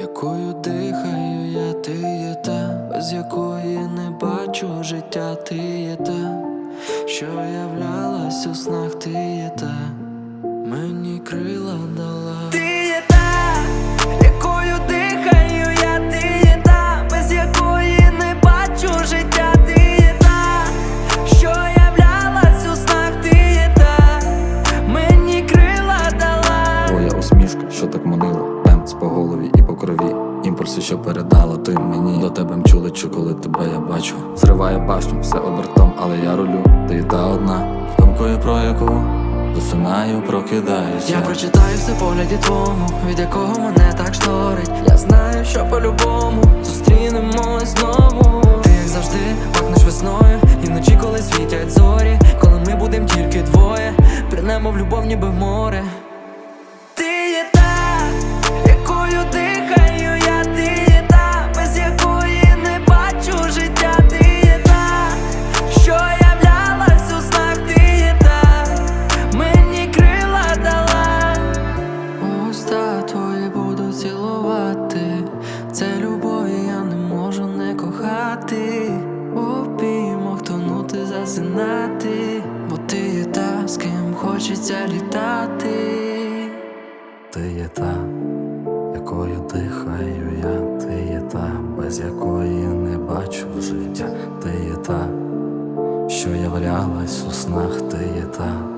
якою дихаю я, ти є та, без якої не бачу життя, ти є та, що являлась у снах, ти є та, мені крила дала. Манила, по голові і по крові. Імпульси, що передала ти мені До тебе мчу лечу, коли тебе я бачу Зриває башню, все обертом, але я рулю Ти та одна, думкою про яку Засинаю, прокидаюся Я прочитаю все погляді твому, від якого мене так шторить. Я знаю, що по-любому зустрінемось знову. Ти як завжди пахнеш весною, і вночі, коли світять зорі, коли ми будем тільки двоє, прийнемо в любов, ніби в море. У піймах тонути, засинати, бо ти є та, з ким хочеться літати. Ти є та, якою дихаю я, ти є та, без якої не бачу життя, ти є та, що являлась у снах, ти є та,